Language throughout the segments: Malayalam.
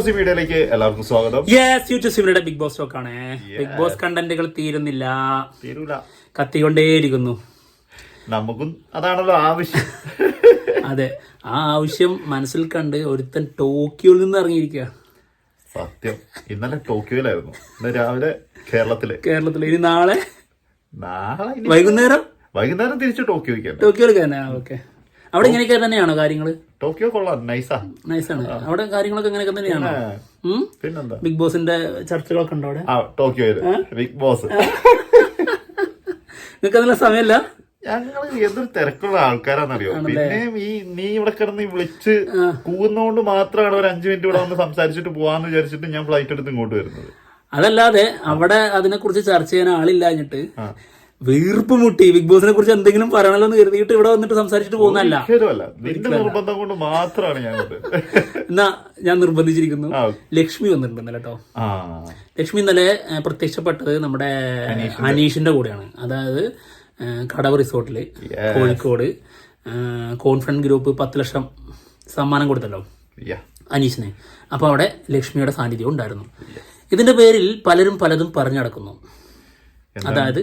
ടോസി മീഡിയയിലേക്ക് എല്ലാവർക്കും സ്വാഗതം. യെസ് യൂട്യൂബ് സിമിയുടെ ബിഗ് ബോസ് ടോക്ക് ആണ്. ബിഗ് ബോസ് കണ്ടന്റുകൾ തീരുന്നില്ല. തീരൂല. കത്തിക്കൊണ്ടേയിരിക്കുന്നു. നമുക്കും അതാണല്ലോ ആവശ്യം. അതെ ആ ആവശ്യം മനസ്സിൽ കണ്ട് ഒരുത്തൻ ടോക്കിയോയിൽ നിന്ന് ഇറങ്ങിയിരിക്കുക. സത്യം. ഇന്നലെ ടോക്കിയോയിലായിരുന്നു. ഇന്ന് രാവിലെ കേരളത്തിൽ. കേരളത്തിൽ ഇനി നാളെ? നാളെ ഇനി വൈകുന്നേരം? വൈകുന്നേരം തിരിച്ച് ടോക്കിയോയ്ക്ക് ടോക്കിയോയിൽ തന്നെ. ഓക്കെ. അവിടെ ഇങ്ങനെയൊക്കെ തന്നെയാണോ കാര്യങ്ങൾ ടോക്കിയോ കൊള്ളാം. നൈസാ നൈസാണ് അവിടെ കാര്യങ്ങളൊക്കെ ഇങ്ങനെയൊക്കെ തന്നെയാണ്? പിന്നെന്താ ബിഗ് ബോസിന്റെ ചർച്ചകളൊക്കെ ഉണ്ടോ അവിടെ? ടോക്കിയോയിൽ ബിഗ് ബോസ് നിങ്ങൾക്ക് അതിനുള്ള സമയമല്ല? ഞങ്ങൾ എന്തൊരു തിരക്കുള്ള ആൾക്കാരാന്നറിയോ പിന്നെ ഈ നീ ഇവിടെ കിടന്ന് വിളിച്ച് കൂവുന്നോണ്ട് മാത്രമാണ് ഒരു അഞ്ചു മിനിറ്റ് ഇവിടെ വന്ന് സംസാരിച്ചിട്ട് പോവാന്ന് വിചാരിച്ചിട്ട് ഞാൻ ഫ്ലൈറ്റ് എടുത്ത് ഇങ്ങോട്ട് വരുന്നത്. അതല്ലാതെ അവിടെ അതിനെക്കുറിച്ച് ചർച്ച ചെയ്യാൻ ആളില്ലാഞ്ഞിട്ട്. വീർപ്പ് മുട്ടി. ബിഗ് ബോസിനെ കുറിച്ച് എന്തെങ്കിലും പറയണല്ലോ എന്ന് കരുതിയിട്ട് ഇവിടെ വന്നിട്ട് സംസാരിച്ചിട്ട് പോകുന്നല്ല നിർബന്ധം കൊണ്ട് മാത്രമാണ് ഞാൻ എന്നാ ഞാൻ നിർബന്ധിച്ചിരിക്കുന്നു. ലക്ഷ്മി വന്നിട്ടുണ്ട് ഇന്നലെ കേട്ടോ ലക്ഷ്മി ഇന്നലെ പ്രത്യക്ഷപ്പെട്ടത് നമ്മുടെ അനീഷിന്റെ. കൂടെയാണ്. അതായത് കടവ് റിസോർട്ടിൽ കോഴിക്കോട് ഏഹ്, കോൺഫറൻസ് ഗ്രൂപ്പ് പത്ത് ലക്ഷം സമ്മാനം കൊടുത്തല്ലോ അനീഷിനെ. അപ്പോൾ അവിടെ ലക്ഷ്മിയുടെ സാന്നിധ്യം ഉണ്ടായിരുന്നു. ഇതിന്റെ പേരിൽ പലരും പലതും പറഞ്ഞു നടക്കുന്നു. അതായത്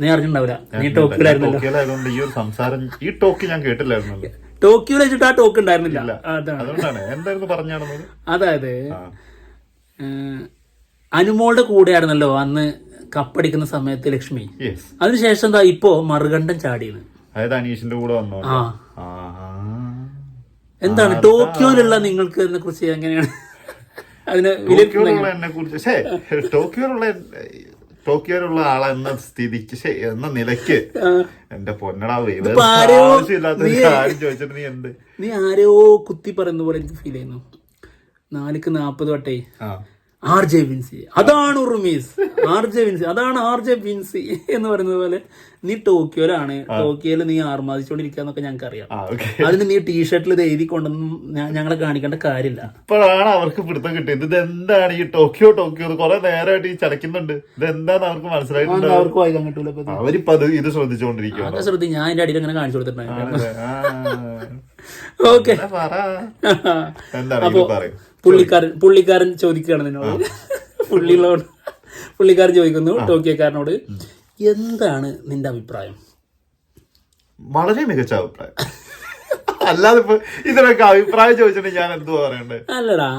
നീ അറിഞ്ഞിട്ടുണ്ടാവില്ല. നീ ഈ ഒരു സംസാരം ഈ ടോക്ക് ഞാൻ കേട്ടില്ലായിരുന്നല്ലോ. ടോക്കിയോയിൽ വെച്ചിട്ട് ആ ടോക്ക് ഉണ്ടായിരുന്നില്ല. അതുകൊണ്ടാണ്. എന്തായിരുന്നു അതായത് അനുമോളുടെ കൂടെയായിരുന്നല്ലോ അന്ന് കപ്പടിക്കുന്ന സമയത്ത് ലക്ഷ്മി. അതിനുശേഷം എന്താ ഇപ്പോ മറുകണ്ഠം ചാടിയത്? അതായത് അനീഷിന്റെ കൂടെ വന്നു? എന്താണ് ടോക്കിയോയിലുള്ള നിങ്ങൾക്ക് അതിനെ കുറിച്ച് എങ്ങനെയാണ്? അതിന് ടോക്കിയോയിലുള്ള ടോക്കിയോയിലുള്ള ആളെ എന്ന സ്ഥിതിക്ക് എന്ന നിലയ്ക്ക് എന്റെ പൊന്നടാവ് ആവശ്യമില്ലാത്ത ഒരു കാര്യം ചോദിച്ചിട്ട് നീ എന്ത്? നീ ആരെയോ കുത്തി പറയുന്ന പോലെ എനിക്ക് ഫീൽ ചെയ്യുന്നു. നാലുക്ക് നാപ്പത് വട്ടേ. R J Vincy. അതാണ് ഉറുമീസ്. R J Vincy. അതാണ് ആർ ജെ വിൻസി എന്ന് പറയുന്നത് പോലെ നീ ടോക്കിയോയിലാണ്. ടോക്കിയോയിൽ നീ ആർമാദിച്ചോണ്ടിരിക്കാന്നൊക്കെ ഞങ്ങൾക്ക് അറിയാം. അതിന് നീ ടീഷർട്ടിൽ ഇത് എഴുതി കൊണ്ടൊന്നും ഞങ്ങളെ കാണിക്കേണ്ട കാര്യമില്ല. ഇപ്പോഴാണ് അവർക്ക് പിടുത്തം കിട്ടിയത്. ഇത് എന്താണ് ഈ ടോക്കിയോ ടോക്കിയോ? കുറെ നേരമായിട്ട് ഈ ചടക്കുന്നുണ്ട് ഇത് എന്താന്ന് അവർക്ക് മനസ്സിലായിട്ടുണ്ട്? അവർക്ക് വായിക്കാൻ കിട്ടൂല? അവരിപ്പോ അത് ഇത് ശ്രദ്ധിച്ചുകൊണ്ടിരിക്കുകയാണ് അതൊക്കെ ശ്രദ്ധി ഞാൻ എന്റെ അടിയിൽ അങ്ങനെ കാണിച്ചു കൊടുത്തിട്ടുണ്ടായിരുന്നു. ഓക്കെ എന്നാ പുള്ളിക്കാരൻ പുള്ളിക്കാരൻ ചോദിക്കുകയാണ് നിന്നോട്. പുള്ളികളോട്. പുള്ളിക്കാരൻ ചോദിക്കുന്നു ടോക്കിയക്കാരനോട് എന്താണ് നിന്റെ അഭിപ്രായം? വളരെ മികച്ച അഭിപ്രായം. അല്ലാതെ ഇപ്പൊ ഇതിനൊക്കെ അഭിപ്രായം ചോദിച്ചിട്ട് ഞാൻ എന്തുവാ പറയണ്ടേ? അല്ലടാ.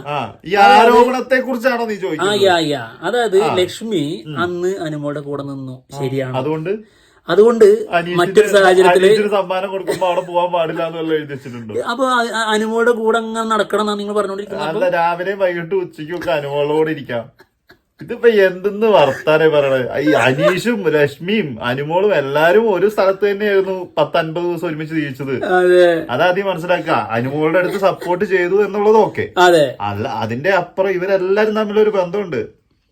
ഈ ആരോപണത്തെ കുറിച്ചാണോ നീ ചോദിച്ചത് ചോദിക്കുന്നത്? അതായത് ലക്ഷ്മി അന്ന് അനുമോടെ കൂടെ നിന്നു. ശരിയാണ്. അതുകൊണ്ട്? അതുകൊണ്ട് മറ്റൊരു സാഹചര്യത്തിൽ സമ്മാനം കൊടുക്കുമ്പോ അവിടെ പോകാൻ പാടില്ല എന്നുള്ള അപ്പൊ അനുമോളുടെ കൂടെ അങ്ങനെ നടക്കണം നിങ്ങൾ പറഞ്ഞോണ്ടിരിക്കുന്നത് രാവിലെ വൈകിട്ട് ഉച്ചയ്ക്കും ഒക്കെ അനുമോളോട് ഇരിക്കാം. ഇതിപ്പോ എന്തെന്ന് വർത്താനേ പറയണത് ഈ അനീഷും രശ്മിയും അനുമോളും എല്ലാരും ഒരു സ്ഥലത്ത് തന്നെയായിരുന്നു പത്തൻപത് ദിവസം ഒരുമിച്ച് ജീവിച്ചത്. അതെ. അതാദ്യം മനസ്സിലാക്കുക അനുമോളുടെ അടുത്ത് സപ്പോർട്ട് ചെയ്തു എന്നുള്ളതൊക്കെ അല്ല അതിന്റെ അപ്പുറം ഇവരെല്ലാരും തമ്മിലൊരു ബന്ധമുണ്ട്.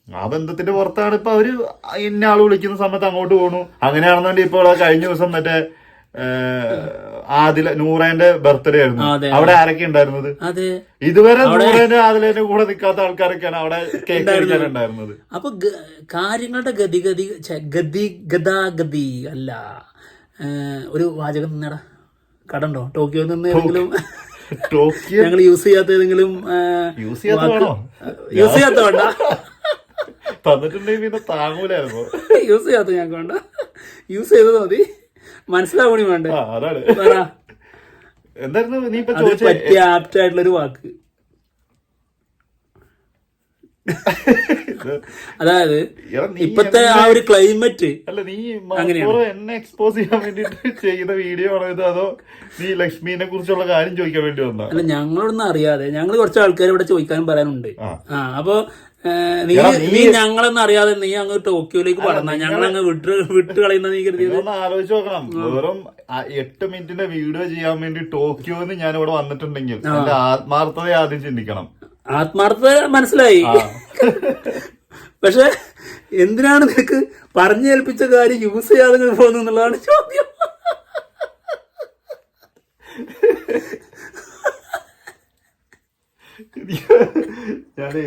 ആ ബന്ധത്തിന്റെ പുറത്താണ് ഇപ്പൊ അവർ ഇന്ന ആൾ വിളിക്കുന്ന സമയത്ത് അങ്ങോട്ട് പോണു. അങ്ങനെയാണെന്നുണ്ടെങ്കിൽ ഇപ്പോൾ കഴിഞ്ഞ ദിവസം മറ്റേ ആദില നൂറേന്റെ ബർത്ത്ഡേ ആയിരുന്നു. അവിടെ ആരൊക്കെ ഉണ്ടായിരുന്നത്? ഇതുവരെ നൂറേന്റെ ആദിലേന്റെ കൂടെ നിൽക്കാത്ത ആൾക്കാരൊക്കെയാണ് അവിടെ കേക്ക് കഴിക്കാനുണ്ടായിരുന്നത് അപ്പൊ കാര്യങ്ങളുടെ ഗതിഗതി ഗതി ഗതാഗതി അല്ല. ഒരു വാചകം നിന്നടാ. കടണ്ടോ? ടോക്കിയോ നിന്ന് ഏതെങ്കിലും ടോക്കിയോ? ഞങ്ങൾ യൂസ് ചെയ്യാത്ത ഏതെങ്കിലും യൂസ് ചെയ്യാത്ത യൂസ് ചെയ്യാത്ത വേണ്ട തന്നിട്ടുണ്ടെങ്കിൽ പിന്നെ താങ്ങൂലായിരുന്നു. യൂസ് ചെയ്യാത്ത ഞങ്ങൾക്ക് വേണ്ട. യൂസ് ചെയ്തത് മതി. മനസ്സിലാവണി വേണ്ട? അതാണ്. എന്തായിരുന്നു നീ ഇപ്പൊ പറ്റിയ ആപ്റ്റ് വാക്ക്. അതായത് ഇപ്പത്തെ ആ ഒരു ക്ലൈമറ്റ് അല്ല നീ എന്നെ എക്സ്പോസ് ചെയ്യാൻ വേണ്ടിട്ട് ചെയ്യുന്ന വീഡിയോ ആണോ ഇത്? അതോ നീ ലക്ഷ്മിനെ കുറിച്ചുള്ള കാര്യം ചോദിക്കാൻ വേണ്ടി വന്നോ അല്ല ഞങ്ങളൊന്നും അറിയാതെ ഞങ്ങൾ കുറച്ച് ആൾക്കാർ ഇവിടെ ചോദിക്കാനും പറയാനുണ്ട്. ആ. അപ്പൊ നീ ഞങ്ങളെന്ന് നീ- ഞങ്ങളൊന്നും അറിയാതെ നീ അങ്ങ് ടോക്കിയോയിലേക്ക് പറഞ്ഞ ഞങ്ങൾ അങ്ങ് വിട്ട് വിട്ട് കളയുന്ന നീ കരുതിയത്? ഒന്ന് ആലോചിച്ച് നോക്കണം. വെറും എട്ട് മിനിറ്റിന്റെ വീഡിയോ ചെയ്യാൻ വേണ്ടി ടോക്കിയോന്ന് ഞാൻ ഇവിടെ വന്നിട്ടുണ്ടെങ്കിൽ എന്റെ ആത്മാർത്ഥത ആദ്യം ചിന്തിക്കണം. ആത്മാർത്ഥത മനസ്സിലായി. പക്ഷെ എന്തിനാണ് നിനക്ക് പറഞ്ഞേൽപ്പിച്ച കാര്യം യൂസ് ചെയ്യാതെ പോകുന്നു എന്നുള്ളതാണ് ചോദ്യം. ഞാനേ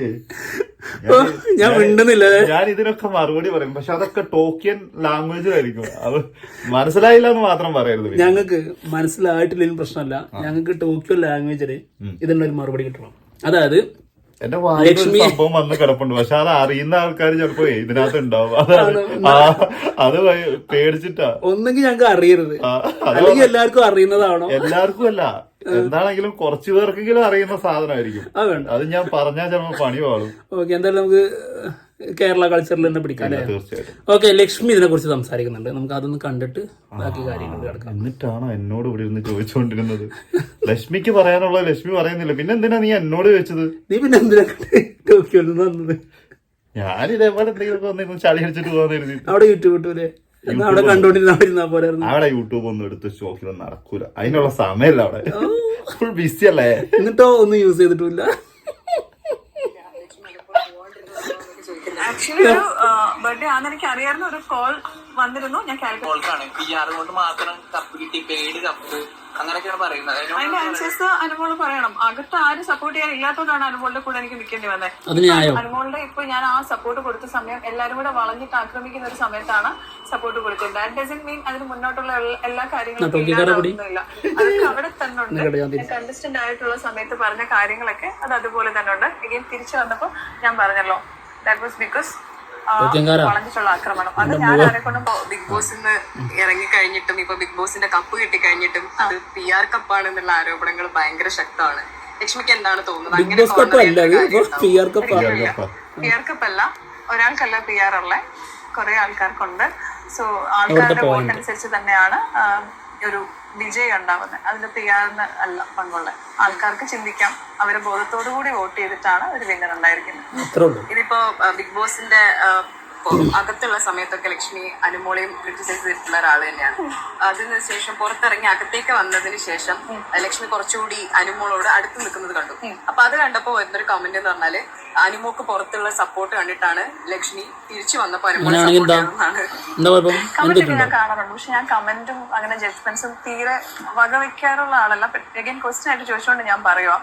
ഞാൻ മിണ്ടുന്നില്ല. ഞാൻ ഇതിനൊക്കെ മറുപടി പറയും. പക്ഷെ അതൊക്കെ ടോക്കിയൻ ലാംഗ്വേജിലായിരിക്കും അത് മനസ്സിലായില്ല എന്ന് മാത്രം പറയരുത്. ഞങ്ങൾക്ക് മനസ്സിലായിട്ടില്ലെങ്കിലും പ്രശ്നമല്ല. ഞങ്ങൾക്ക് ടോക്കിയോ ലാംഗ്വേജിൽ ഇതിനൊരു ഒരു മറുപടി കിട്ടണം. അതായത് എന്റെ ഒരു സംഭവം വന്ന് കിടപ്പുണ്ട്. പക്ഷെ അത് അറിയുന്ന ആൾക്കാർ ചിലപ്പോ ഇതിനകത്ത് ഉണ്ടാവും. അത് പേടിച്ചിട്ടാ. ഒന്നെങ്കിൽ ഞങ്ങൾക്ക് അറിയരുത്. അല്ലെങ്കിൽ എല്ലാവർക്കും അറിയുന്നതാണോ? എല്ലാവർക്കും അല്ല. എന്താണെങ്കിലും കുറച്ചു പേർക്കെങ്കിലും അറിയുന്ന സാധനമായിരിക്കും. അത് ഞാൻ പറഞ്ഞാൽ ചിലപ്പോൾ പണി പോകും ഓക്കെ എന്തായാലും നമുക്ക് കേരള കൾച്ചറിൽ തന്നെ പിടിക്കാം അല്ലേ തീർച്ചയായിട്ടും. ഓക്കെ ലക്ഷ്മി ഇതിനെ കുറിച്ച് സംസാരിക്കുന്നുണ്ട്. നമുക്ക് അതൊന്ന് കണ്ടിട്ട് ബാക്കി കാര്യങ്ങൾ കിടക്കാം. എന്നിട്ടാണോ എന്നോട് ഇവിടെ ഇരുന്ന് ചോദിച്ചുകൊണ്ടിരുന്നത് ലക്ഷ്മിക്ക് പറയാനുള്ള ലക്ഷ്മി പറയുന്നില്ല. പിന്നെ എന്തിനാ നീ എന്നോട് ചോദിച്ചത്? നീ പിന്നെ എന്തിനാ വന്നത്? ഞാൻ ഇതേപോലെ എന്തെങ്കിലും ചളി അടിച്ചിട്ട് പോകാൻ അവിടെ യൂട്യൂബ് കിട്ടൂലേ എന്നാ അവിടെ കണ്ടോണ്ടിരുന്ന അവിടെ ഇരുന്നാ പോരായിരുന്നു. അവിടെ യൂട്യൂബ് ഒന്നും എടുത്ത് ഷോക്കിലൊന്നും നടക്കൂല. അതിനുള്ള സമയമല്ല അവിടെ. ഫുൾ ബിസി അല്ലേ? എന്നിട്ടോ ഒന്നും യൂസ് ചെയ്തിട്ടില്ല. ആക്ച്വലി ഒരു ബർത്ത്ഡേ ആണെന്ന് എനിക്ക് അറിയാവുന്ന ഒരു കോൾ വന്നിരുന്നു. ഞാൻ ആർ കൊണ്ട് മാത്രം കപ്പ് കിട്ടി. പെയ്ഡ് കപ്പ് അങ്ങനെയൊക്കെയാണ് പറയുന്നത്. അതിന് അതിന്റെ ആൻസേഴ്സ് അനുമോൾ പറയണം. അകത്ത് ആരും സപ്പോർട്ട് ചെയ്യാൻ ഇല്ലാത്തതുകൊണ്ടാണ് അനുമോളുടെ കൂടെ എനിക്ക് നിൽക്കേണ്ടി വന്നത് അനുമോളുടെ ഇപ്പൊ ഞാൻ ആ സപ്പോർട്ട് കൊടുത്ത സമയം എല്ലാരും കൂടെ വളഞ്ഞിട്ട് ആക്രമിക്കുന്ന ഒരു സമയത്താണ് സപ്പോർട്ട് കൊടുത്തത് ദാറ്റ് ഡസൻ മീൻ അതിന് മുന്നോട്ടുള്ള എല്ലാ- കാര്യങ്ങളും ഇല്ലാതാവുന്നില്ല അതൊക്കെ അവിടെ തന്നെ ഉണ്ട്. കണ്ടസ്റ്റന്റ് ആയിട്ടുള്ള സമയത്ത് പറഞ്ഞ കാര്യങ്ങളൊക്കെ അത് അതുപോലെ തന്നെ ഉണ്ട്. എഗെയിൻ തിരിച്ചു വന്നപ്പോ ഞാൻ പറഞ്ഞല്ലോ. That was because. വളഞ്ഞിട്ടുള്ള ആക്രമണം. അത് ഞാൻ ആരെ കൊണ്ടും ബിഗ് ബോസിൽ നിന്ന് ഇറങ്ങി കഴിഞ്ഞിട്ടും ഇപ്പൊ ബിഗ് ബോസിന്റെ കപ്പ് കിട്ടി കഴിഞ്ഞിട്ടും അത് പി ആർ കപ്പാണെന്നുള്ള ആരോപണങ്ങൾ ഭയങ്കര ശക്തമാണ്. ലക്ഷ്മിക്ക് എന്താണ് തോന്നുന്നത്? അങ്ങനെ പി ആർ കപ്പ് അല്ല ഒരാൾക്കല്ല പി ആർ ഉള്ള. കുറെ ആൾക്കാർക്കുണ്ട്. സോ ആൾക്കാരുടെ അനുസരിച്ച് തന്നെയാണ് ഒരു വിജയം ഉണ്ടാവുന്നത്. അതിന് ആറിന് അല്ല പങ്കുള്ള. ആൾക്കാർക്ക് ചിന്തിക്കാം. അവരെ ബോധത്തോടു കൂടി വോട്ട് ചെയ്തിട്ടാണ് ഒരു വിന്നർ ഉണ്ടായിരിക്കുന്നത്. ഇതിപ്പോ ബിഗ് ബോസിന്റെ ഇപ്പോ അകത്തുള്ള സമയത്തൊക്കെ ലക്ഷ്മി അനുമോളെയും ക്രിറ്റിസൈസ് ചെയ്തിട്ടുള്ള ഒരാൾ തന്നെയാണ്. അതിന് ശേഷം പുറത്തിറങ്ങി അകത്തേക്ക് വന്നതിന് ശേഷം ആ, ലക്ഷ്മി കുറച്ചുകൂടി അനുമോളോട് അടുത്ത് നിൽക്കുന്നത് കണ്ടു. അപ്പൊ അത് കണ്ടപ്പോ വരുന്നൊരു കമന്റ് എന്ന് പറഞ്ഞാൽ അനുമോക്ക് പുറത്തുള്ള സപ്പോർട്ട് കണ്ടിട്ടാണ് ലക്ഷ്മി തിരിച്ചു വന്നപ്പോ കമന്റ് ഞാൻ കാണാറുണ്ട്. പക്ഷെ ഞാൻ കമന്റും അങ്ങനെ ജഡ്ജ്മെന്റ്സും തീരെ വകവെക്കാറുള്ള ആളല്ല. അഗൈൻ ക്വസ്റ്റ്യൻ ആയിട്ട് ചോദിച്ചുകൊണ്ട് ഞാൻ പറയുക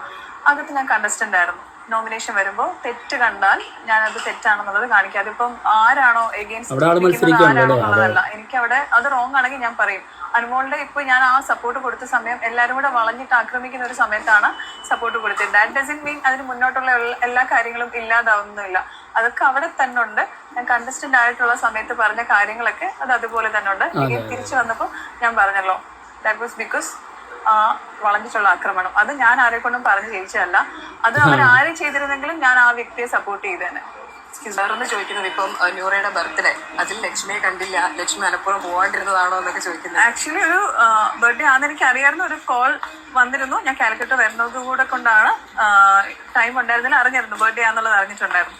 അകത്ത് ഞാൻ കണ്ടസ്റ്റന്റ് ആയിരുന്നു. നോമിനേഷൻ വരുമ്പോൾ തെറ്റ് കണ്ടാൽ ഞാൻ അത് തെറ്റാണെന്നുള്ളത് കാണിക്കാം അതിപ്പം ആരാണോ എഗെയിൻസ്റ്റ് ആരാണെന്നുള്ളതല്ല. എനിക്ക് അവിടെ അത് റോങ് ആണെങ്കിൽ ഞാൻ പറയും. അനുമോളുടെ ഇപ്പൊ ഞാൻ ആ സപ്പോർട്ട് കൊടുത്ത സമയം എല്ലാരും കൂടെ വളഞ്ഞിട്ട് ആക്രമിക്കുന്ന ഒരു സമയത്താണ് സപ്പോർട്ട് കൊടുത്തത് ദാറ്റ് ഡസൻ മീൻ അതിന് മുന്നോട്ടുള്ള എല്ലാ- കാര്യങ്ങളും ഇല്ലാതാവുന്നില്ല. അതൊക്കെ അവിടെ തന്നെ ഉണ്ട്. ഞാൻ കണ്ടസ്റ്റന്റ് ആയിട്ടുള്ള സമയത്ത് പറഞ്ഞ കാര്യങ്ങളൊക്കെ അത് അതുപോലെ തന്നെ ഉണ്ട്. തിരിച്ചു വന്നപ്പോൾ ഞാൻ പറഞ്ഞല്ലോ. ദാറ്റ് വാസ് ബിക്കോസ് വളഞ്ഞിട്ടുള്ള ആക്രമണം. അത് ഞാൻ ആരെ കൊണ്ടും പറഞ്ഞു ജയിച്ചതല്ല. അത് അവർ ആരെ ചെയ്തിരുന്നെങ്കിലും ഞാൻ ആ വ്യക്തിയെ സപ്പോർട്ട് ചെയ്തേനെ. സാറൊന്ന് ചോദിക്കുന്നത് ഇപ്പം ന്യൂറയുടെ ബർത്ത്ഡേ അതിൽ ലക്ഷ്മിയെ കണ്ടില്ല. ലക്ഷ്മി അനപ്പുറം പോവാണ്ടിരുന്നതാണോ എന്നൊക്കെ ചോദിക്കുന്നത്. ആക്ച്വലി ഒരു ബർത്ത്ഡേ ആണെന്ന് എനിക്ക് അറിയാവുന്ന ഒരു കോൾ വന്നിരുന്നു. ഞാൻ കാലിക്കറ്റ് വരുന്നത് കൂടെ കൊണ്ടാണ് ടൈം ഉണ്ടായിരുന്നില്ല അറിഞ്ഞിരുന്നു. ബർത്ത്ഡേ ആണെന്നുള്ളത് അറിഞ്ഞിട്ടുണ്ടായിരുന്നു.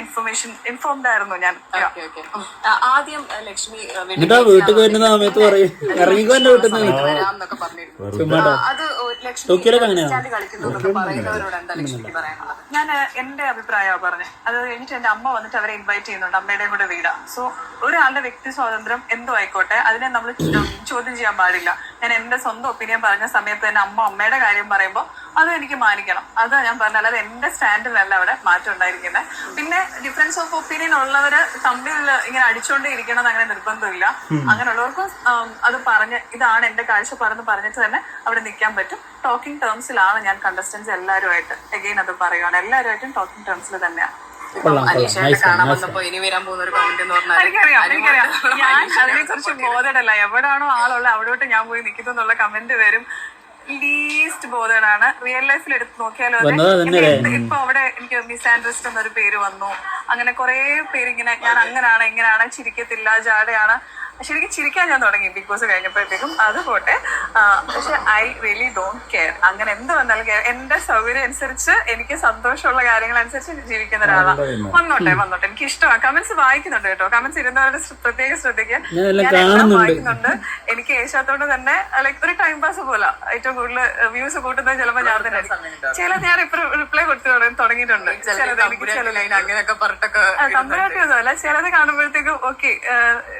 ഇൻഫർമേഷൻ ഇൻഫോംഡ് ആയിരുന്നു ഞാൻ. ആദ്യം ലക്ഷ്മി വീട്ടിൽ വരുന്ന സമയത്ത് പറയും പറഞ്ഞിരുന്നു. അത് ലക്ഷ്മി കളിക്കുന്നു എന്താ ലക്ഷ്മിക്ക് പറയാനുള്ളത്? ഞാൻ എന്റെ അഭിപ്രായമാണ് പറഞ്ഞത്. അത് കഴിഞ്ഞിട്ട് എന്റെ അമ്മ വന്നിട്ട് അവരെ ഇൻവൈറ്റ് ചെയ്യുന്നുണ്ട് അമ്മയുടെയും കൂടെ വീടാ. സോ ഒരാളുടെ വ്യക്തി സ്വാതന്ത്ര്യം എന്തോ ആയിക്കോട്ടെ അതിനെ നമ്മൾ ചോദ്യം ചെയ്യാൻ പാടില്ല. ഞാൻ എന്റെ സ്വന്തം ഒപ്പീനിയൻ പറഞ്ഞ സമയത്ത് തന്നെ അമ്മ അമ്മയുടെ കാര്യം പറയുമ്പോൾ അത് എനിക്ക് മാനിക്കണം. അത് ഞാൻ പറഞ്ഞ അല്ലാതെ എന്റെ സ്റ്റാൻഡിലല്ല അവിടെ മാറ്റം ഉണ്ടായിരിക്കുന്നത് പിന്നെ ഡിഫറൻസ് ഓഫ് ഒപ്പീനിയൻ ഉള്ളവര് തമ്മിൽ ഇങ്ങനെ അടിച്ചുകൊണ്ടേ ഇരിക്കണം അങ്ങനെ നിർബന്ധമില്ല. അങ്ങനെയുള്ളവർക്കും അത് പറഞ്ഞ് ഇതാണ് എന്റെ കാഴ്ചപ്പാടെന്ന് പറഞ്ഞിട്ട് തന്നെ അവിടെ നിൽക്കാൻ പറ്റും. ടോക്കിംഗ് ടേംസിലാണ് ഞാൻ കണ്ടസ്റ്റൻസ് എല്ലാവരുമായിട്ട് എഗെയിൻ അത് പറയുകയാണ് എല്ലാവരുമായിട്ടും ടോക്കിംഗ് ടേംസിൽ തന്നെയാണ് അനീഷയുടെ കാണാൻ വന്നപ്പോ ഇനി വരാൻ പോകുന്ന ഒരു കമന്റ് എന്ന് പറഞ്ഞാൽ എനിക്കറിയാം എനിക്കറിയാം. ഞാൻ അതിനെ കുറിച്ച് ബോധടല്ല എവിടാണോ ആളുള്ള അവിടോട്ട് ഞാൻ പോയി നിൽക്കുന്നു എന്നുള്ള കമന്റ് വരും. ലീസ്റ്റ് ബോധേഡാണ് റിയൽ ലൈഫിൽ എടുത്ത് നോക്കിയാലും അതെ. ഇപ്പൊ അവിടെ എനിക്ക് മിസ് ആൻഡ്രസ്റ്റ് എന്നൊരു പേര് വന്നു. അങ്ങനെ കുറെ പേര് ഇങ്ങനെ ഞാൻ അങ്ങനാണ് ഇങ്ങനെയാണ് ചിരിക്കത്തില്ല ജാടയാണ്. ശരിക്കും ചിരിക്കാൻ ഞാൻ തുടങ്ങി ബിഗ് ബോസ് കഴിഞ്ഞപ്പോഴത്തേക്കും അത് പോട്ടെ. പക്ഷെ ഐ റിയലി ഡോണ്ട് കെയർ അങ്ങനെ എന്ത് വന്നാലും കെയർ എന്റെ സൗകര്യം അനുസരിച്ച് എനിക്ക് സന്തോഷമുള്ള കാര്യങ്ങൾ അനുസരിച്ച് ജീവിക്കുന്ന ഒരാളാണ് വന്നോട്ടെ വന്നോട്ടെ എനിക്ക് ഇഷ്ടമാണ്. കമന്റ്സ് വായിക്കുന്നുണ്ട് കേട്ടോ. കമന്റ്സ് ഇരുന്നവരുടെ പ്രത്യേകം ശ്രദ്ധിക്കുക. ഞാൻ എല്ലാം കാണുന്നുണ്ട്. വായിക്കുന്നുണ്ട്. എനിക്ക് ഏഷ്യാത്തോട് തന്നെ ലൈക് ഒരു ടൈം പാസ് പോലെ. ഏറ്റവും കൂടുതൽ വ്യൂസ് കൂട്ടുന്നത് ചിലപ്പോൾ ഞാൻ തന്നെ ചിലത് ഞാൻ ഇപ്പൊ റിപ്ലൈ കൊടുത്തു തുടങ്ങി- തുടങ്ങിയിട്ടുണ്ട്. ചിലത് എനിക്ക് ചില അങ്ങനെയൊക്കെ പറഞ്ഞിട്ടൊക്കെ തമ്പുരാട്ടിയൊന്നുമല്ല ചിലത് കാണുമ്പോഴത്തേക്കും ഓക്കെ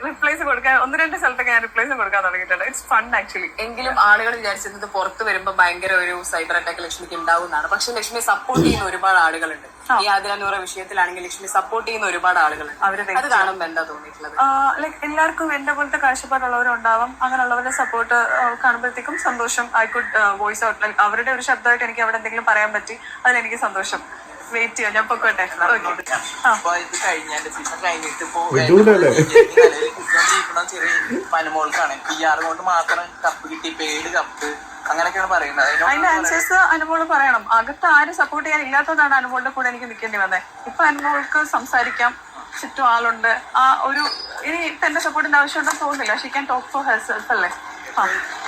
റിപ്ലൈസ് കൊടുക്കാൻ ഒന്ന് രണ്ട് സ്ഥലത്തൊക്കെ ഞാൻ റിപ്ലൈസ് കൊടുക്കാൻ തുടങ്ങിയിട്ടുണ്ട്. ഇറ്റ്സ് ഫൺ ആക്ച്വലി എങ്കിലും ആളുകൾ വിചാരിച്ചിരുന്നത് പുറത്ത് വരുമ്പോൾ ഭയങ്കര ഒരു സൈബർ അറ്റാക്ക് ലക്ഷ്മിക്ക് ഉണ്ടാവുന്നതാണ്. പക്ഷെ ലക്ഷ്മി സപ്പോർട്ട് ചെയ്യുന്ന ഒരുപാട് ആളുകളുണ്ട്. ഈ ആതിരന്നൂറ വിഷയത്തിലാണെങ്കിൽ ലക്ഷ്മി സപ്പോർട്ട് ചെയ്യുന്ന ഒരുപാട് ആളുകളുണ്ട്. അത് കാണുമ്പോൾ എന്താ തോന്നിയിട്ടുള്ളത്? ലൈക്ക് എല്ലാവർക്കും എന്റെ പോലത്തെ കാഴ്ചപ്പാടുള്ളവരുണ്ടാവും. അങ്ങനെയുള്ളവരുടെ സപ്പോർട്ട് കാണുമ്പോഴത്തേക്കും സന്തോഷം. ഐ കുഡ് വോയിസ് ഔട്ട് അവരുടെ ഒരു ശബ്ദമായിട്ട് എനിക്ക് അവിടെ എന്തെങ്കിലും പറയാൻ പറ്റി അതിലെനിക്ക് സന്തോഷം. വെയിറ്റ് ചെയ്യാം. ഞാൻ പൊക്കോട്ടെ അപ്പൊ ഇത് കഴിഞ്ഞാൽ സീസൺ കഴിഞ്ഞിട്ട് ഇപ്പൊ വിടൂലല്ലേ? കിട്ടിക്കൊണ്ടിരിക്കുന്ന ചെറിയ പനമോൾക്കാണ് പി ആർ കൊണ്ട് മാത്രം കപ്പ് കിട്ടി പെയ്ഡ് കപ്പ് അങ്ങനെയൊക്കെയാണ് പറയുന്നത്. അതിന്റെ ആൻസേഴ്സ് അനുമോൾ പറയണം. അകത്ത് ആരും സപ്പോർട്ട് ചെയ്യാൻ ഇല്ലാത്തതാണ് അനുമോളുടെ കൂടെ എനിക്ക് നിൽക്കേണ്ടി വന്നത് ഇപ്പൊ അനുമോൾക്ക് സംസാരിക്കാം. ചുറ്റും ആളുണ്ട്. ആ ഒരു ഇനി ഇപ്പൊ എന്റെ സപ്പോർട്ടിന്റെ ആവശ്യമുണ്ടെന്ന് തോന്നുന്നില്ല. She can talk for herself അല്ലേ?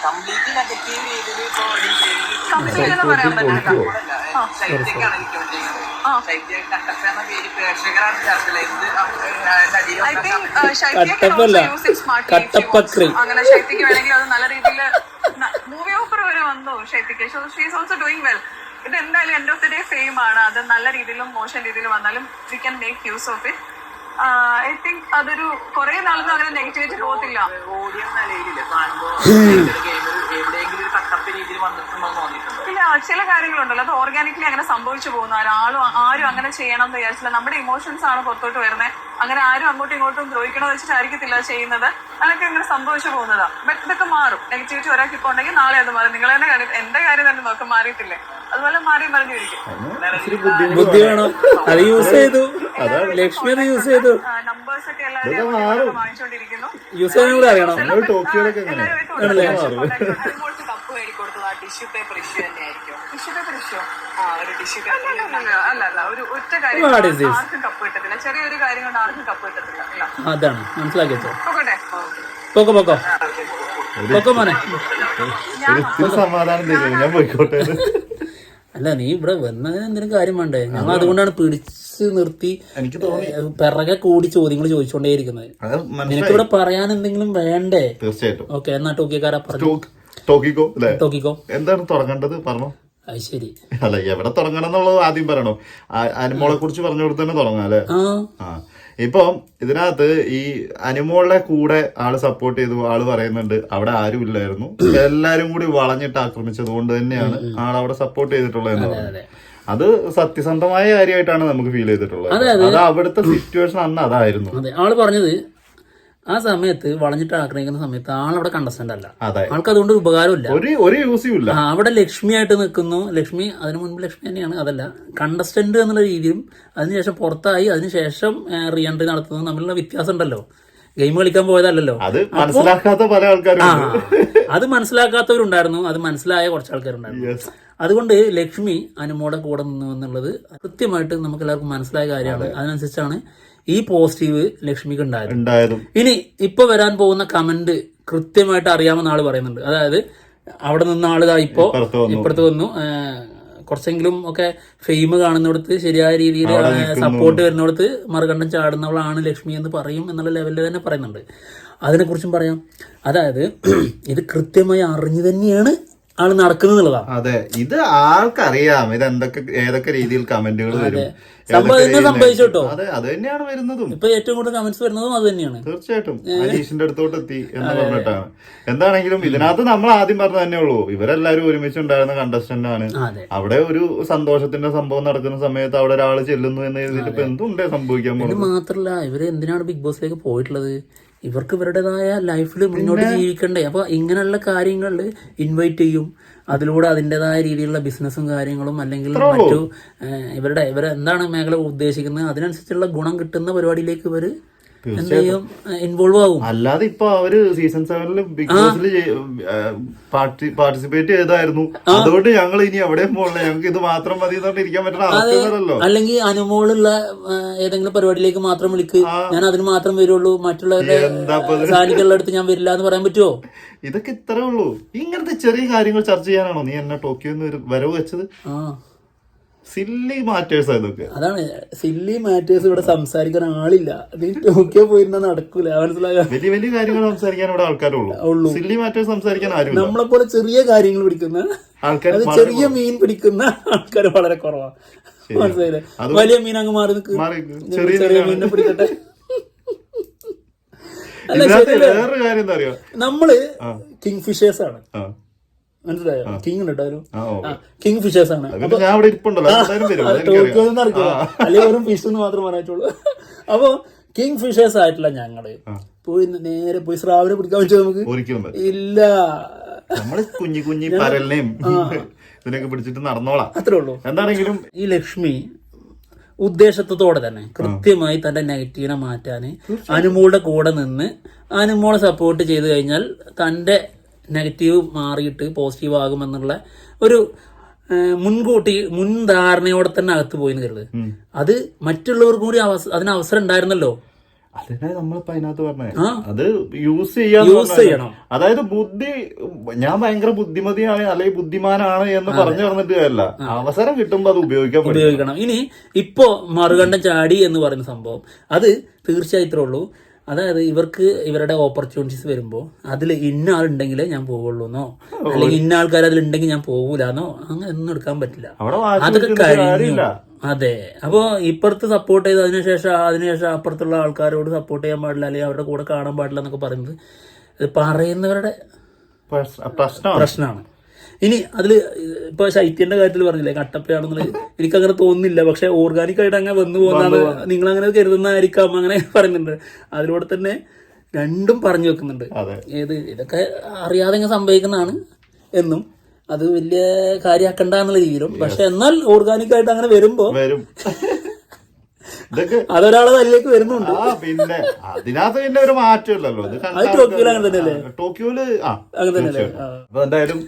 കംപ്ലീറ്റ് നെഗറ്റീവ് രീതിയിൽ കംപ്ലീറ്റ് എന്ന് പറയാൻ പറ്റില്ല. സ്മാർട്ട് കട്ടപ്പക്രി. അങ്ങനെ ശൈത്യക്ക് വേണമെങ്കിൽ അത് നല്ല രീതിയിൽ മൂവി ഓഫർ വരെ വന്നു ശൈത്യക്ക് ഷീസ് ഓൾസോ ഡൂയിങ് വെൽ ഇത് എന്തായാലും end of the day fame ആണ്. അത് നല്ല രീതിയിലും മോശം രീതിയിലും വന്നാലും we can make use of it I think അതൊരു കുറെ നാളൊന്നും അങ്ങനെ നെഗറ്റിവിറ്റി പോകത്തില്ല. ഓഡിയം നിലയിലില്ല? കാണുമ്പോ ചില കാര്യങ്ങളുണ്ടല്ലോ അത് ഓർഗാനിക്കലി അങ്ങനെ സംഭവിച്ചു പോകുന്ന ആരും ആരും അങ്ങനെ ചെയ്യണം എന്ന് വിചാരിച്ചില്ല നമ്മുടെ ഇമോഷൻസ് ആണ് പുറത്തോട്ട് വരുന്നത് അങ്ങനെ ആരും അങ്ങോട്ടും ഇങ്ങോട്ടും ദ്രോഹിക്കണമെന്ന് വെച്ചിട്ടായിരിക്കത്തില്ല ചെയ്യുന്നത് അതൊക്കെ അങ്ങനെ സംഭവിച്ചു പോകുന്നതാ ബട്ട് ഇതൊക്കെ മാറും നെഗറ്റിവിറ്റി ഒരാൾക്ക് ഇപ്പൊ ഉണ്ടെങ്കിൽ നാളെ അത് മാറും നിങ്ങൾ തന്നെ കാര്യം എന്റെ കാര്യം തന്നെ നോക്കും മാറിയിട്ടില്ലേ അതുപോലെ മാറി മറിഞ്ഞിരിക്കും നമ്പേഴ്സ് ഒക്കെ എല്ലാവരും എങ്ങനെ കപ്പ് മേടിക്കൊടുത്തത് ടിഷ്യൂ പേപ്പർ ഇഷ്യൂ അതാണ് മനസ്സിലാക്കിയോ വെച്ചോ നോക്കട്ടെ പോക്കോ. പൊക്കോ പൊക്കോ മോനെ. ഒരിത്തിരി സമാധാനം ഞാൻ പോയിക്കോട്ടെ. അല്ല നീ ഇവിടെ വന്നതിന് എന്തെങ്കിലും കാര്യം വേണ്ടേ? ഞങ്ങൾ അതുകൊണ്ടാണ് പിടിച്ച് നിർത്തി എനിക്ക് പിറകെ കൂടി ചോദ്യങ്ങൾ ചോദിച്ചുകൊണ്ടേയിരിക്കുന്നത്. നിനക്ക് ഇവിടെ പറയാൻ എന്തെങ്കിലും വേണ്ടേ? തീർച്ചയായിട്ടും. ഓക്കെ എന്നാ ടോക്കിയക്കാരാ പറഞ്ഞു ടോക്കിക്കോ. എന്താണ് തുടങ്ങേണ്ടത്? പറഞ്ഞോ. അത് ശരി. അല്ല എവിടെ തുടങ്ങണം എന്നുള്ളത് ആദ്യം പറയണോ? അനുമോളെ കുറിച്ച് പറഞ്ഞു കൊടുത്ത് തന്നെ തുടങ്ങാം അല്ലേ? ആ. ഇപ്പം ഇതിനകത്ത് ഈ അനുമോളുടെ കൂടെ ആൾ സപ്പോർട്ട് ചെയ്തു ആൾ പറയുന്നുണ്ട് അവിടെ ആരും ഇല്ലായിരുന്നു. എല്ലാരും കൂടി വളഞ്ഞിട്ട് ആക്രമിച്ചത് കൊണ്ട് തന്നെയാണ് ആൾ അവിടെ സപ്പോർട്ട് ചെയ്തിട്ടുള്ളത് എന്ന് പറയുന്നത്. അത്. സത്യസന്ധമായ കാര്യമായിട്ടാണ് നമുക്ക് ഫീൽ ചെയ്തിട്ടുള്ളത്. അത് അവിടുത്തെ സിറ്റുവേഷൻ അന്ന് അതായിരുന്നു. അതെ ആൾ പറഞ്ഞത് ആ സമയത്ത് വളഞ്ഞിട്ട് ആക്രമിക്കുന്ന സമയത്ത് ആളവിടെ കണ്ടസ്റ്റന്റ് അല്ല. ആൾക്ക് അതുകൊണ്ട് ഉപകാരമില്ല ഒരു ആ, അവിടെ ലക്ഷ്മിയായിട്ട് നിൽക്കുന്നു. ലക്ഷ്മി അതിനു മുൻപ് ലക്ഷ്മി തന്നെയാണ്. അതല്ല കണ്ടസ്റ്റന്റ് എന്നുള്ള രീതിയിലും അതിനുശേഷം പുറത്തായി അതിനുശേഷം റീ എൻട്രി നടത്തുന്നത് തമ്മിലുള്ള വ്യത്യാസം ഉണ്ടല്ലോ. ഗെയിം കളിക്കാൻ പോയതല്ലല്ലോ. അത് മനസ്സിലാക്കാത്ത പല ആൾക്കാരും അത് മനസ്സിലാക്കാത്തവരുണ്ടായിരുന്നു. അത് മനസ്സിലായ കുറച്ച് ആൾക്കാരുണ്ടായിരുന്നു. അതുകൊണ്ട് ലക്ഷ്മി അനുമോടെ കൂടെ നിന്നു എന്നുള്ളത് കൃത്യമായിട്ട് നമുക്ക് എല്ലാവർക്കും മനസ്സിലായ കാര്യമാണ്. അതിനനുസരിച്ചാണ് ഈ പോസിറ്റീവ് ലക്ഷ്മിക്ക് ഉണ്ടായിരുന്നു ഇനി ഇപ്പൊ വരാൻ പോകുന്ന കമന്റ് കൃത്യമായിട്ട് അറിയാമെന്ന് ആൾ പറയുന്നുണ്ട്. അതായത് അവിടെ നിന്ന ആൾ ദാ ഇപ്പോ ഇപ്പുറത്ത് വന്നു. കുറച്ചെങ്കിലും ഒക്കെ ഫെയിം കാണുന്നിടത്ത് ശരിയായ രീതിയിൽ സപ്പോർട്ട് വരുന്നിടത്ത് മറുകണ്ഠം ചാടുന്നവളാണ് ലക്ഷ്മി എന്ന് പറയും എന്നുള്ള ലെവലിൽ തന്നെ പറയുന്നുണ്ട്. അതിനെക്കുറിച്ചും പറയാം. അതായത് ഇത് കൃത്യമായി അറിഞ്ഞു തന്നെയാണ് ആൾ നടക്കുന്നത് എന്നുള്ളതാണ്. അതെ. ഇത് ആൾക്കറിയാം. ഇത് എന്തൊക്കെ ഏതൊക്കെ രീതിയിൽ കമന്റുകൾ വരും. സംഭവം ഏതൊക്കെ സംഭവിച്ചു കേട്ടോ. അതെ അത് തന്നെയാണ് വരുന്നതും. ഇപ്പൊ ഏറ്റവും കൂടുതൽ കമന്റ്സ് വരുന്നതും അത് തന്നെയാണ്. തീർച്ചയായിട്ടും. അനീഷിന്റെ അടുത്തോട്ട് എത്തി എന്ന് പറഞ്ഞിട്ടാണ്. എന്താണെങ്കിലും ഇതിനകത്ത് നമ്മൾ ആദ്യം പറഞ്ഞ തന്നെ ഉള്ളൂ. ഇവരെല്ലാരും ഒരുമിച്ച് ഉണ്ടായിരുന്ന കണ്ടസ്റ്റന്റ് ആണ് അവിടെ ഒരു സന്തോഷത്തിന്റെ സംഭവം നടക്കുന്ന സമയത്ത് അവിടെ ഒരാൾ ചെല്ലുന്നു എന്ന് എഴുതിയിട്ട് ഇപ്പൊ എന്തുണ്ടേ സംഭവിക്കാൻ പോകുന്നത്? മാത്രല്ല ഇവർ എന്തിനാണ് ബിഗ് ബോസിലേക്ക് പോയിട്ടുള്ളത്? ഇവർക്ക് ഇവരുടേതായ ലൈഫിൽ മുന്നോട്ട് ജീവിക്കണ്ടേ? അപ്പൊ ഇങ്ങനെയുള്ള കാര്യങ്ങളിൽ ഇൻവൈറ്റ് ചെയ്യും. അതിലൂടെ അതിന്റെതായ രീതിയിലുള്ള ബിസിനസ്സും കാര്യങ്ങളും അല്ലെങ്കിൽ മറ്റു ഇവരുടെ ഇവരെന്താണ് മേഖല ഉദ്ദേശിക്കുന്നത്? അതിനനുസരിച്ചുള്ള ഗുണം കിട്ടുന്ന പരിപാടിയിലേക്ക് ഇവർ ഇൻവോൾവ് ആകും അല്ലാതെ ഇപ്പൊ അവർ സീസൺ സെവനിൽ ബിഗ് ബോസിൽ പാർട്ടിസിപ്പേറ്റ് ചെയ്തായിരുന്നു അതുകൊണ്ട് ഞങ്ങൾ ഇനി എവിടെയും പോകണില്ല ഞങ്ങൾക്ക് ഇത് മാത്രം മതി ഇരിക്കാൻ പറ്റുന്ന അവസ്ഥയല്ലോ അല്ലെങ്കിൽ അനുമോളുള്ള ഏതെങ്കിലും പരിപാടിയിലേക്ക് മാത്രം വിളിക്ക്. ഞാൻ അതിന് മാത്രം വരുള്ളൂ. മറ്റുള്ളവരുടെ അടുത്ത് ഞാൻ വരില്ല എന്ന് പറയാൻ പറ്റുമോ ഇതൊക്കെ ഇത്രേ ഉള്ളൂ. ഇങ്ങനത്തെ ചെറിയ കാര്യങ്ങൾ ചർച്ച ചെയ്യാനാണോ? നീ എന്നെ ടോക്കിയോന്ന് വരവ് വെച്ചത്? ആ. സില്ലി മാറ്റേഴ്സ് ഇതൊക്കെ. അതാണ് സില്ലി മാറ്റേഴ്സ് ഇവിടെ സംസാരിക്കാൻ ആളില്ല. നീ ടോക്കിയോ പോയിരുന്ന നടക്കൂല. മനസ്സിലായ? വലിയ വലിയ കാര്യങ്ങൾ സംസാരിക്കാൻ ഇവിടെ ആൾക്കാരുള്ളൂ സില്ലി മാറ്റേഴ്സ് സംസാരിക്കാൻ ആരും നമ്മളെ പോലെ ചെറിയ കാര്യങ്ങൾ പിടിക്കുന്ന ആൾക്കാർ ചെറിയ മീൻ പിടിക്കുന്ന ആൾക്കാർ വളരെ കുറവാ. മനസ്സിലായില്ലേ? വലിയ മീൻ അങ്ങ് മാറി ചെറിയ ചെറിയ മീനിനെ പിടിക്കട്ടെ. അല്ല ശരി ശരിയല്ലേ? നമ്മൾ കിങ് ഫിഷേഴ്സ് ആണ്. മനസ്സിലായോ? കിങ് ഉണ്ട് കേട്ടോ ആ കിങ് ഫിഷേഴ്സ് ആണ്. അല്ലെങ്കിൽ വെറും ഫിഷ് എന്ന് മാത്രം പറയാറ്റുള്ളൂ അപ്പൊ കിങ് ഫിഷേഴ്സ് ആയിട്ടുള്ള ഞങ്ങൾ പോയി നേരെ പോയി സ്രാവിനെ പിടിക്കാൻ പറ്റുമോ നമുക്ക്? ഇല്ല. നമ്മൾ കുഞ്ഞി കുഞ്ഞി പരലിനെയും ഇതിനൊക്കെ പിടിച്ചിട്ട് നടന്നോളാം. അത്രേ ഉള്ളൂ. എന്താണെങ്കിലും ഈ ലക്ഷ്മി ഉദ്ദേശത്തോടെ തന്നെ കൃത്യമായി തന്റെ നെഗറ്റീവിനെ മാറ്റാന് അനുമോളുടെ കൂടെ നിന്ന് അനുമോളെ സപ്പോർട്ട് ചെയ്ത് കഴിഞ്ഞാൽ തന്റെ നെഗറ്റീവ് മാറിയിട്ട് പോസിറ്റീവ് ആകുമെന്നുള്ള ഒരു മുൻകൂട്ടി മുൻധാരണയോടെ തന്നെ അകത്ത് പോയി കരുത്. അത് മറ്റുള്ളവർക്കും കൂടി അവസ- അതിന് അവസരം ഉണ്ടായിരുന്നല്ലോ. അതിനെ നമ്മളിപ്പോ അതിനകത്ത് പറഞ്ഞേ. അത് യൂസ് ചെയ്യണം. അതായത് ബുദ്ധി ഞാൻ ഭയങ്കര ബുദ്ധിമതിയാണ് അല്ലെങ്കിൽ ബുദ്ധിമാനാണ് എന്ന് പറഞ്ഞു പറഞ്ഞിട്ട് അല്ല അവസരം കിട്ടുമ്പോ അത് ഉപയോഗിക്കാൻ ഉപയോഗിക്കണം. ഇനി ഇപ്പോ മറുകണ്ഠം ചാടി എന്ന് പറയുന്ന സംഭവം. അത് തീർച്ചയായിട്ടുള്ളൂ ഉള്ളൂ. അതായത് ഇവർക്ക് ഇവരുടെ ഓപ്പർച്യൂണിറ്റീസ് വരുമ്പോൾ അതിൽ ഇന്ന ആളുണ്ടെങ്കിലേ ഞാൻ പോവുള്ളൂ എന്നോ അല്ലെങ്കിൽ ഇന്ന ആൾക്കാർ അതിലുണ്ടെങ്കിൽ ഞാൻ പോകൂലെന്നോ അങ്ങനെ ഒന്നും എടുക്കാൻ പറ്റില്ല. അതൊക്കെ കഴിഞ്ഞു. അതെ. അപ്പോ ഇപ്പുറത്ത് സപ്പോർട്ട് ചെയ്ത് അതിനുശേഷം അതിനുശേഷം അപ്പുറത്തുള്ള ആൾക്കാരോട് സപ്പോർട്ട് ചെയ്യാൻ പാടില്ല അല്ലെങ്കിൽ അവരുടെ കൂടെ കാണാൻ പാടില്ല എന്നൊക്കെ പറയുന്നത് പറയുന്നവരുടെ പ്രശ്നമാണ്. ഇനി അതിൽ ഇപ്പൊ ശൈത്യന്റെ കാര്യത്തിൽ പറഞ്ഞില്ലേ കട്ടപ്പയാണെന്നുള്ളത് എനിക്ക് അങ്ങനെ തോന്നുന്നില്ല. പക്ഷെ ഓർഗാനിക് ആയിട്ട് അങ്ങനെ വന്നു പോകുന്നതാണ്. നിങ്ങൾ അങ്ങനെ കരുതുന്നതായിരിക്കാം അങ്ങനെ പറയുന്നുണ്ട്. അതിലൂടെ തന്നെ രണ്ടും പറഞ്ഞു വെക്കുന്നുണ്ട്. ഏത് ഇതൊക്കെ അറിയാതെ ഇങ്ങനെ സംഭവിക്കുന്നതാണ് എന്നും. അത് വലിയ കാര്യമാക്കണ്ട എന്നുള്ള രീതിയിലും പക്ഷെ എന്നാൽ ഓർഗാനിക് ആയിട്ട് അങ്ങനെ വരുമ്പോ വരും. അതൊരാളെ തല്ലിലേക്ക് വരുന്നുണ്ട്. പിന്നെ അതിനകത്ത് പിന്നെ ഒരു മാറ്റമില്ലല്ലോ. ടോക്കിയോയിൽ അങ്ങനെ തന്നെയല്ലേ? ടോക്കിയോയിൽ ആ അങ്ങനെ തന്നെയല്ലേ? അപ്പൊ എന്തായാലും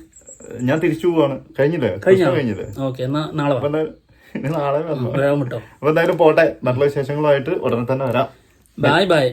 ഞാൻ തിരിച്ചു പോവാണ്. കഴിഞ്ഞില്ലേ? കഴിഞ്ഞില്ലേ? ഓക്കെ നാളെ അപ്പൊ എന്തായാലും ഇനി നാളെ അപ്പൊ എന്തായാലും പോട്ടെ. നല്ല വിശേഷങ്ങളുമായിട്ട് ഉടനെ തന്നെ വരാം. Bye bye